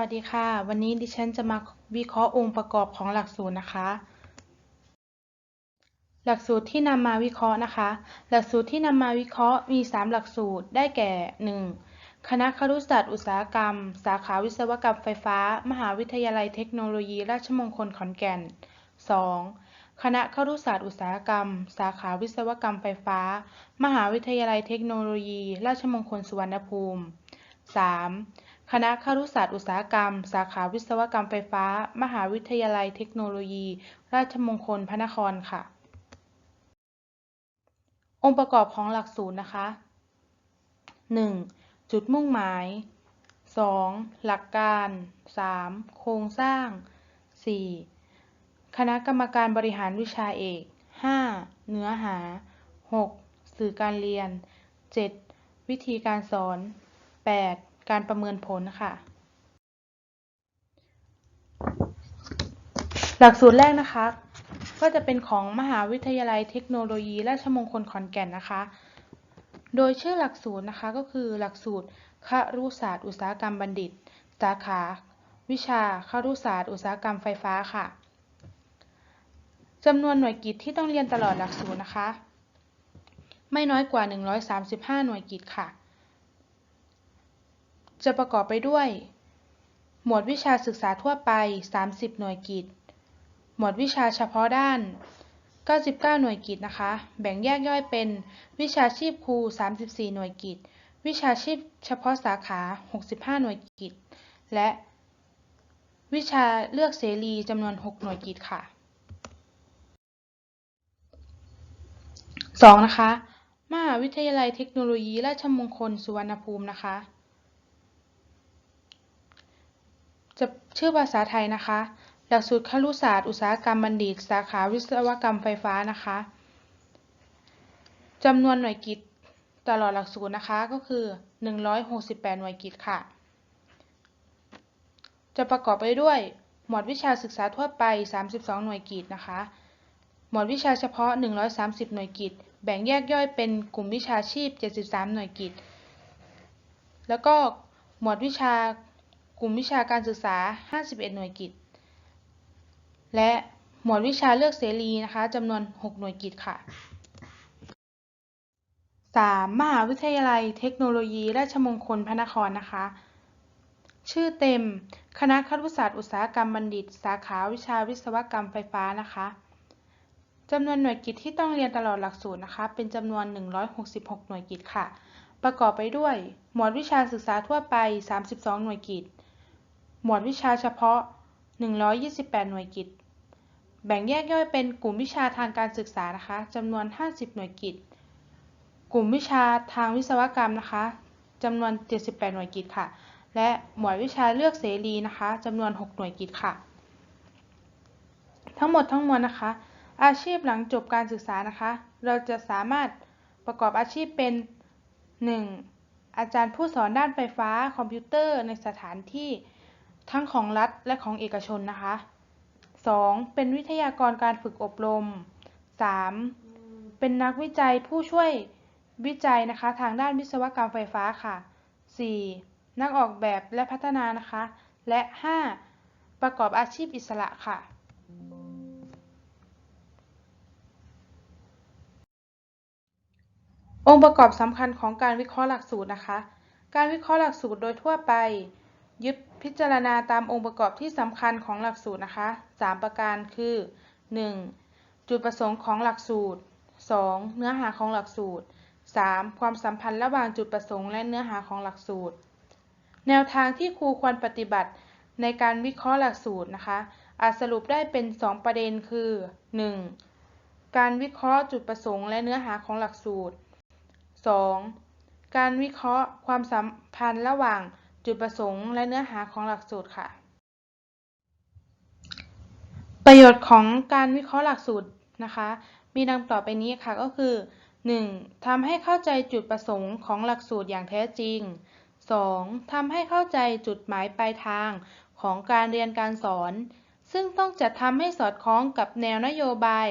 วัสดีค่ะ วันนี้ดิฉันจะมาวิเคราะห์องค์ประกอบของหลักสูตรนะคะ หลักสูตรที่นำมาวิเคราะห์นะคะ หลักสูตรที่นำมาวิเคราะห์มี 3 หลักสูตรได้แก่ 1. คณะครุศาสตร์อุตสาหกรรม สาขาวิศวกรรมไฟฟ้า มหาวิทยาลัยเทคโนโลยี ราชมงคลขอนแก่น 2. คณะครุศาสตร์อุตสาหกรรม สาขาวิศวกรรมไฟฟ้า มหาวิทยาลัยเทคโนโลยี ราชมงคลสุวรรณภูมิ 3. คณะครุศาสตร์อุตสาหกรรม สาขาวิศวกรรมไฟฟ้า มหาวิทยาลัยเทคโนโลยี ราชมงคลพระนครค่ะ องค์ประกอบของหลักสูตรนะคะ 1. จุดมุ่งหมาย 2. หลักการ 3. โครงสร้าง 4. คณะกรรมการบริหารวิชาเอก 5. เนื้อหา 6. สื่อการเรียน 7. วิธีการสอน 8. การประเมินผลค่ะ หลักสูตรแรกนะคะ ก็จะเป็นของมหาวิทยาลัยเทคโนโลยีราชมงคลขอนแก่นนะคะ โดยชื่อหลักสูตรนะคะก็คือหลักสูตรครุศาสตร์อุตสาหกรรมบัณฑิต สาขา วิชาครุศาสตร์อุตสาหกรรมไฟฟ้าค่ะจำนวนหน่วยกิจที่ต้องเรียนตลอดหลักสูตรนะคะ ไม่น้อยกว่า 135 หน่วยกิจค่ะ จะประกอบไปด้วย หมวดวิชาศึกษาทั่วไป 30 หน่วยกิจ หมวดวิชาเฉพาะด้าน 99 หน่วยกิจนะคะ แบ่งแยกย่อยเป็น วิชาชีพครู 34 หน่วยกิจ วิชาชีพเฉพาะสาขา 65 หน่วยกิจ และ วิชาเลือกเสรีจำนวน 6 หน่วยกิจค่ะ 2. นะคะมหาวิทยาลัยเทคโนโลยีราชมงคลสุวรรณภูมินะคะ จะชื่อภาษาไทยนะคะ หลักสูตรครุศาสตร์อุตสาหกรรมบัณฑิต สาขาวิศวกรรมไฟฟ้านะคะจำนวนหน่วยกิจตลอดหลักสูตรนะคะก็คือ 168 หน่วยกิจค่ะ จะประกอบไปด้วย หมวดวิชาศึกษาทั่วไป 32 หน่วยกิจนะคะ หมวดวิชาเฉพาะ 130 หน่วยกิจ แบ่งแยกย่อยเป็นกลุ่มวิชาชีพ 73 หน่วยกิจ แล้วก็หมวดวิชา กลุ่มวิชาการศึกษา 51 หน่วยกิจ และหมวดวิชาเลือกเสรีนะคะจำนวน 6 หน่วยกิจค่ะ 3. มหาวิทยาลัยเทคโนโลยี ราชมงคลพระนครนะคะ ชื่อเต็ม คณะครุศาสตร์อุตสาหกรรมบัณฑิต สาขาวิชาวิศวกรรมไฟฟ้านะคะจำนวนหน่วยกิจที่ต้องเรียนตลอดหลักสูตรนะคะ เป็นจำนวน 166 หน่วยกิจค่ะ ประกอบไปด้วย หมวดวิชาศึกษาทั่วไป 32 หน่วยกิจ หมวดวิชาเฉพาะ 128 หน่วยกิจ แบ่งแยกย่อยเป็นกลุ่มวิชาทางการศึกษานะคะจำนวน 50 หน่วยกิจ กลุ่มวิชาทางวิศวกรรมนะคะจำนวน 78 หน่วยกิจค่ะ และหมวดวิชาเลือกเสรีนะคะจำนวน 6 หน่วยกิจค่ะ ทั้งหมดทั้งมวลนะคะ อาชีพหลังจบการศึกษานะคะ เราจะสามารถประกอบอาชีพเป็น 1. อาจารย์ผู้สอนด้านไฟฟ้าคอมพิวเตอร์ในสถานที่ ทั้งของรัฐและของเอกชนนะคะ 2. เป็นวิทยากรการฝึกอบรม 3. เป็นนักวิจัยผู้ช่วยวิจัยนะคะ ทางด้านวิศวกรรมไฟฟ้าค่ะ 4. นักออกแบบและพัฒนานะคะ และ 5. ประกอบอาชีพอิสระค่ะองค์ประกอบสำคัญของการวิเคราะห์หลักสูตรนะคะ การวิเคราะห์หลักสูตรโดยทั่วไป ยึดพิจารณาตามองค์ประกอบที่สำคัญของหลักสูตรนะคะ 3 ประการคือ 1. จุดประสงค์ของหลักสูตร 2. เนื้อหาของหลักสูตร 3. ความสัมพันธ์ระหว่างจุดประสงค์และเนื้อหาของหลักสูตร แนวทางที่ครูควรปฏิบัติในการวิเคราะห์หลักสูตรนะคะอาจสรุปได้เป็น 2 ประเด็นคือ 1. การวิเคราะห์จุดประสงค์และเนื้อหาของหลักสูตร 2. การวิเคราะห์ความสัมพันธ์ระหว่าง จุดประสงค์และเนื้อหาของหลักสูตรค่ะ ประโยชน์ของการวิเคราะห์หลักสูตรนะคะ มีดังต่อไปนี้ค่ะก็คือ 1. ทำให้เข้าใจจุดประสงค์ของหลักสูตรอย่างแท้จริง 2. ทำให้เข้าใจจุดหมายปลายทางของการเรียนการสอน ซึ่งต้องจัดทำให้สอดคล้องกับแนวนโยบาย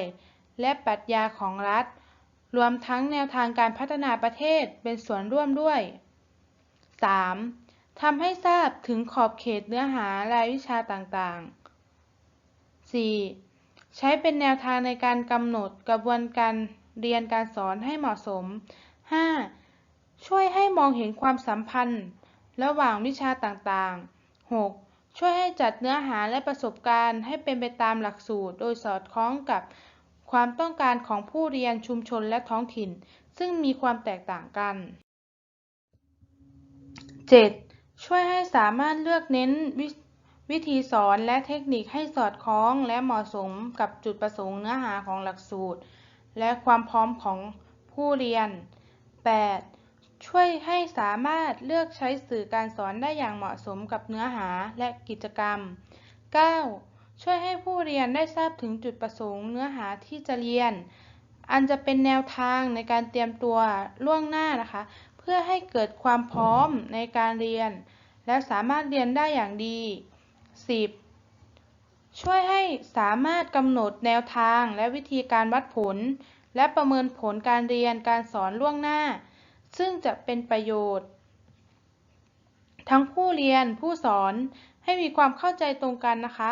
และปรัชญาของรัฐ รวมทั้งแนวทางการพัฒนาประเทศเป็นส่วนร่วมด้วย 3. ทำให้ทราบถึงขอบเขตเนื้อหารายวิชาต่างๆ 4. ใช้เป็นแนวทางในการกำหนดกระบวนการเรียนการสอนให้เหมาะสม 5. ช่วยให้มองเห็นความสัมพันธ์ ระหว่างวิชาต่างๆ 6. ช่วยให้จัดเนื้อหาและประสบการณ์ให้เป็นไปตามหลักสูตร โดยสอดคล้องกับความต้องการของผู้เรียนชุมชนและท้องถิ่น ซึ่งมีความแตกต่างกัน 7. ช่วยให้สามารถเลือกเน้นววิธีสอนและเทคนิคให้สอดคล้องและเหมาะสมกับจุดประสงค์เนื้อหาของหลักสูตร และความพร้อมของผู้เรียน 8. ช่วยให้สามารถเลือกใช้สื่อการสอนได้อย่างเหมาะสมกับเนื้อหาและกิจกรรม 9. ช่วยให้ผู้เรียนได้ทราบถึงจุดประสงค์เนื้อหาที่จะเรียน อันจะเป็นแนวทางในการเตรียมตัวล่วงหน้านะคะ พื่อให้เกิดความพร้อมในการเรียน และสามารถเรียนได้อย่างดี 10. ช่วยให้สามารถกำหนดแนวทางและวิธีการวัดผล และประเมินผลการเรียนการสอนล่วงหน้า ซึ่งจะเป็นประโยชน์ ทั้งผู้เรียนผู้สอนให้มีความเข้าใจตรงกันนะคะ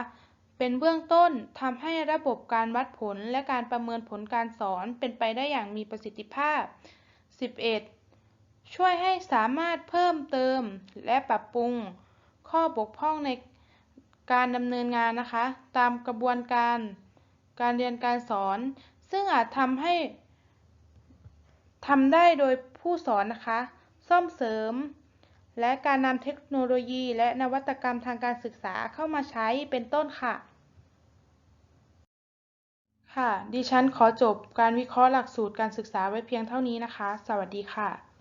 เป็นเบื้องต้นทำให้ระบบการวัดผลและการประเมินผลการสอนเป็นไปได้อย่างมีประสิทธิภาพ 11. ช่วยให้สามารถเพิ่มเติมและปรับปรุง ข้อบกพร่องในการดำเนินงานนะคะ ตามกระบวนการการเรียนการสอน ซึ่งอาจทำให้ทำได้โดยผู้สอนนะคะ ซ่อมเสริม และการนำเทคโนโลยี และนวัตกรรมทางการศึกษาเข้ามาใช้เป็นต้นค่ะ ค่ะ ดิฉันขอจบการวิเคราะห์หลักสูตรการศึกษาไว้เพียงเท่านี้นะคะ สวัสดีค่ะ